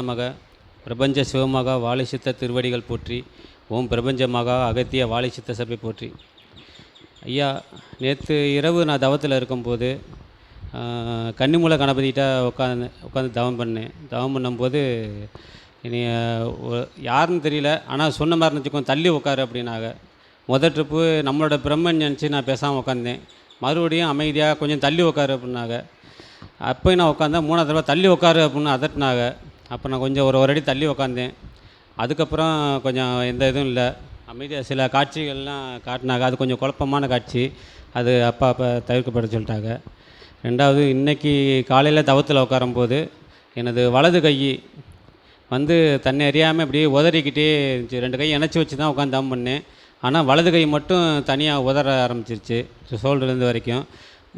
நமக பிரபஞ்ச சிவமாக வாழைசித்த திருவடிகள் போற்றி ஓம் பிரபஞ்சமாக அகத்திய வாழைசித்த சபை போற்றி. ஐயா நேற்று இரவு நான் தவத்தில் இருக்கும்போது கன்னிமூல கணபதிகிட்ட உட்காந்து உட்காந்து தவம் பண்ணேன். தவம் பண்ணும்போது இனி யாருன்னு தெரியல ஆனால் சொன்ன மாதிரி இருந்துச்சுக்கோ தள்ளி உட்காரு அப்படின்னாங்க. முதல் ட்ரிப்பு நம்மளோட பிரம்மன் நினச்சி நான் பேசாமல் உட்காந்தேன் மறுபடியும் அமைதியாக கொஞ்சம் தள்ளி உட்காரு அப்படின்னாங்க. அப்போ நான் உட்காந்தேன் மூணாவது தடவை தள்ளி உட்காரு அப்படின்னு அதட்டினாங்க. அப்போ நான் கொஞ்சம் ஒரு ஒரு அடி தள்ளி உட்காந்தேன் அதுக்கப்புறம் கொஞ்சம் எந்த இதுவும் இல்லை. அமைதியாக சில காட்சிகள்லாம் காட்டினாங்க. அது கொஞ்சம் குழப்பமான காட்சி. அது அப்பா அப்போ தவிர்க்கப்பட சொல்லிட்டாங்க. ரெண்டாவது இன்னைக்கு காலையில் தவத்தில் உட்காரும்போது எனது வலது கை வந்து தன்னை அறியாமல் இப்படியே உதறிக்கிட்டே இருந்துச்சு. ரெண்டு கை இணைச்சி வச்சு தான் உட்காந்து தம் பண்ணேன். ஆனால் வலது கை மட்டும் தனியாக உதற ஆரம்பிச்சிருச்சு. ஷோல்டர்லேருந்து வரைக்கும்.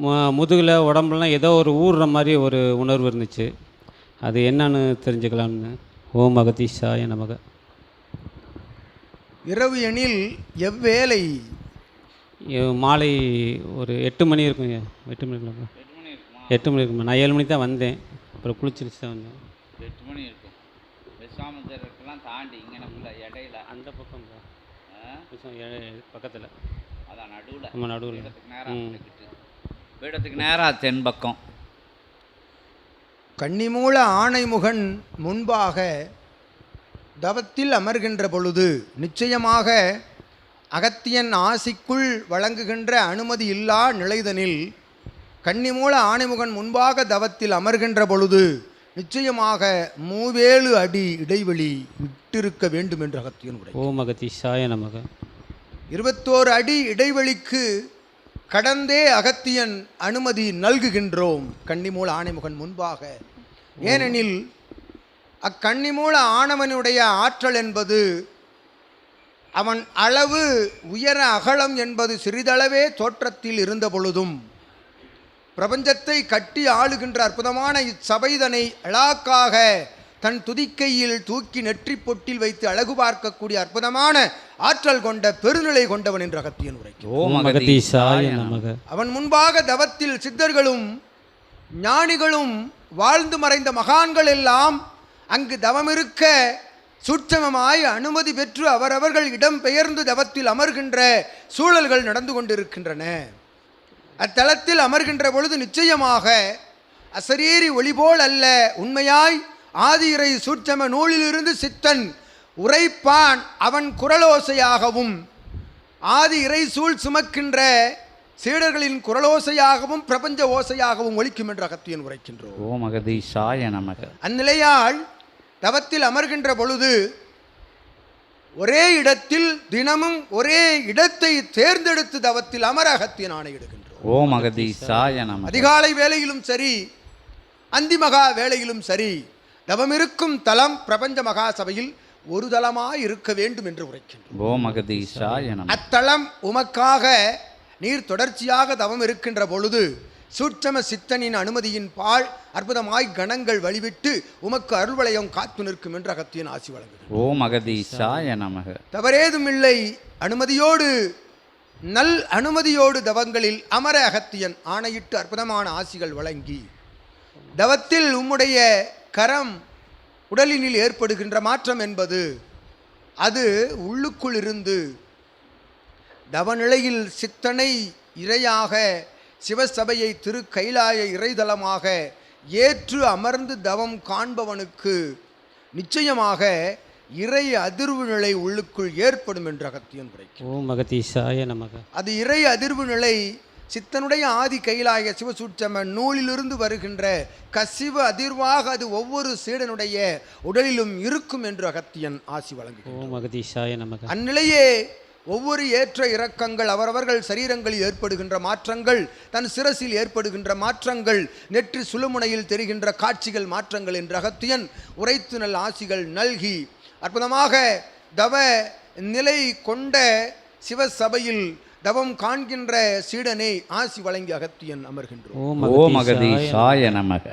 மு- முதுகில் உடம்புலாம் ஏதோ ஒரு ஊறுற மாதிரி ஒரு உணர்வு இருந்துச்சு. அது என்னன்னு தெரிஞ்சுக்கலாம்னு. ஓம் அகதீஷாய நமக. இரவு எனில் எவ்வேளை? மாலை ஒரு எட்டு மணி இருக்குங்க. எட்டு மணி இருக்குங்களா? எட்டு மணி இருக்குமா? நான் ஏழு மணிக்கு தான் வந்தேன். அப்புறம் குளிச்சிருச்சு தான் வந்தேன். எட்டு மணி இருக்கும். விஸ்வாமித்திரருக்கெல்லாம் தாண்டி இங்கனக்குள்ள இடையில. அந்த பக்கம்? பக்கத்தில். அதான் நடுவில். நம்ம நடுவில். நேராக பீடத்துக்கு நேராக தென் பக்கம் கன்னிமூல ஆணைமுகன் முன்பாக தவத்தில் அமர்கின்ற பொழுது நிச்சயமாக அகத்தியன் ஆசிக்குள் வழங்குகின்ற அனுமதி இல்லா நிலைதனில் கன்னிமூல ஆணைமுகன் முன்பாக தவத்தில் அமர்கின்ற பொழுது நிச்சயமாக மூவேழு அடி இடைவெளி விட்டிருக்க வேண்டும் என்று அகத்தியன் உரை ஓம் அகதீஷாய நமக. இருபத்தோரு அடி இடைவெளிக்கு கடந்தே அகத்தியன் அனுமதி நல்குகின்றோம். கன்னிமூல ஆணைமுகன் முன்பாக. ஏனெனில் அக்கன்னிமூல ஆணவனுடைய ஆற்றல் என்பது அவன் அளவு உயர அகலம் என்பது சிறிதளவே தோற்றத்தில் இருந்த பொழுதும் பிரபஞ்சத்தை கட்டி ஆளுகின்ற அற்புதமான இச்சபைதனை அழாக்காக தன் துதிக்கையில் தூக்கி நெற்றி பொட்டில் வைத்து அழகு பார்க்கக்கூடிய அற்புதமான ஆற்றல் கொண்ட பெருநிலை கொண்டவன் என்று அகத்தியன் உரை ஓம் அகதீஷாய நமக. அவன் முன்பாக தவத்தில் சித்தர்களும் ஞானிகளும் வாழ்ந்து மறைந்த மகான்கள் எல்லாம் அங்கு தவமிருக்க சூட்சமமாய் அனுமதி பெற்று அவரவர்கள் இடம் பெயர்ந்து தவத்தில் அமர்கின்ற சூழல்கள் நடந்து கொண்டிருக்கின்றன. அத்தலத்தில் அமர்கின்ற பொழுது நிச்சயமாக அசரீரி ஒளிபோல் அல்ல உண்மையாய் ஆதியிறை சூட்சம நூலிலிருந்து சித்தன் உரைப்பான் அவன் குரலோசையாகவும் ஆதி இறை சூழ் சுமக்கின்ற சீடர்களின் குரலோசையாகவும் பிரபஞ்ச ஓசையாகவும் ஒலிக்கும் என்று அகத்தியன் உரைக்கின்றோம் ஓம் அகதீஷாய நமக. அந்நிலையால் தவத்தில் அமர்கின்ற பொழுது ஒரே இடத்தில் தினமும் ஒரே இடத்தை தேர்ந்தெடுத்து தவத்தில் அமர அகத்தியன் ஆணையிடுகின்றோம் ஓம் அகதீஷாய அதிகாலை வேளையிலும் சரி அந்திமகா வேளையிலும் சரி தவமிருக்கும் தலம் பிரபஞ்ச மகா சபையில் ஒரு தலமாய் இருக்க வேண்டும் என்று உரைக்கின்றோம். அத்தலம் உமக்காக நீர் தொடர்ச்சியாக தவம் இருக்கின்ற பொழுது சூட்சம சித்தனின் அனுமதியின் பால் அற்புதமாய் கணங்கள் வழிவிட்டு உமக்கு அருள்வளையம் காத்து நிற்கும் என்று அகத்தியன் ஆசி வழங்குகிறார் ஓம் அகதீஷாய நமக தவறேதும் இல்லை. அனுமதியோடு நல் அனுமதியோடு தவங்களில் அமர அகத்தியன் ஆணையிட்டு அற்புதமான ஆசிகள் வழங்கி தவத்தில் உம்முடைய கரம் உடலினில் ஏற்படுகின்ற மாற்றம் என்பது அது உள்ளுக்குள் இருந்து தவநிலையில் சித்தனை இறையாக சிவசபையை திரு கைலாய இறைதலமாக ஏற்று அமர்ந்து தவம் காண்பவனுக்கு நிச்சயமாக இறை அதிர்வு நிலை உள்ளுக்குள் ஏற்படும் என்று அகத்தியன் உரைக்கும் ஓம் அகதீஷாய நமக. அது இறை அதிர்வு நிலை சித்தனுடைய ஆதி கைலாய சிவசூட்சம நூலிலிருந்து வருகின்ற கசிவு அதிர்வாக அது ஒவ்வொரு சீடனுடைய உடலிலும் இருக்கும் என்று அகத்தியன் ஆசி வழங்குகிறார் அந்நிலையே ஒவ்வொரு ஏற்ற இறக்கங்கள் அவரவர்கள் சரீரங்களில் ஏற்படுகின்ற மாற்றங்கள் தன் சிரசில் ஏற்படுகின்ற மாற்றங்கள் நெற்றி சுழுமுனையில் தெரிகின்ற காட்சிகள் மாற்றங்கள் என்ற அகத்தியன் உரைத்து நல் ஆசிகள் நல்கி அற்புதமாக தவ நிலை கொண்ட சிவசபையில் தவம் காண்கின்ற சீடனை ஆசி வழங்கி அகத்தியன் அமர்கின்றோம். ஓம் ஓம் அகதீஷாய அகதீஷாய நமக.